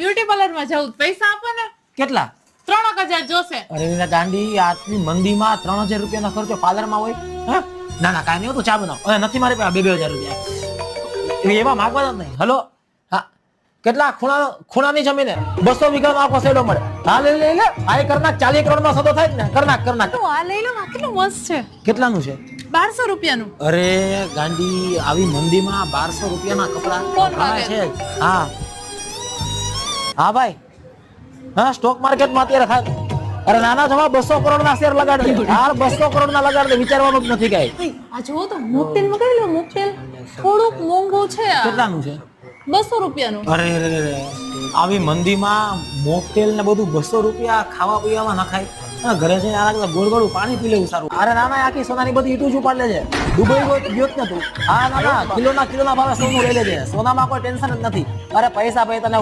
Beauty પાર્લરમાં જવું પૈસા આપો ને. કેટલા? ત્રણ હજાર જોશે. અરે એના ગાંડી આટલી મંદીમાં ત્રણ હજાર રૂપિયાનો ખર્ચો પાર્લરમાં હોય? હા? ના ના કાંઈ નહીં તું ચા બનાવ. અરે નથી મારી પાસે બે બે હજાર રૂપિયા. એમાં માગવા જ નહીં. હલો? હા. કેટલા? ખૂણા ખૂણાની જમીન? બસો વીઘાનો આખો સેડો મળે. હા લઈ લઈ લે. આ એ કરનાક ચાલીસ કરોડમાં સદો થાય ને. કરનાક કરનાક. આ લઈ લો કેટલું મસ્ત છે? કેટલાનું છે? બારસો રૂપિયાનું. અરે ગાંડી આવી મંદીમાં બારસો રૂપિયાના કપડા? છે. હા. હા ભાઈ. હા સ્ટોક માર્કેટમાં અત્યારે થાય અરે નાના જમા બસો કરોડના શેર લગાડ દે. હાલ બસો કરોડના લગાડ દે વિચારવાનું જ નથી કઈ. આ જો તો મોકટેલ મગાવી લો મોકટેલ થોડુંક મોંઘું છે કેટલાનું છે? બસો રૂપિયાનું. અરે. આવી મંદીમાં મોકટેલ ને બધું બસો રૂપિયા ખાવા પીવામાં નખાય ઘરે જઈને આ કરતા ગોળ ગોળું પાણી પી લેવું સારું. અરે નાના આખી સોનાની બધી ઈટું જ ઉપાડ છે દુબઈ ગયો ગયો જ ને તું હા ના ના કિલોના કિલોના ભાવે સોનું લઈ લેજે. સોનામાં કોઈ ટેન્શન જ નથી. અરે પૈસા ભાઈ તને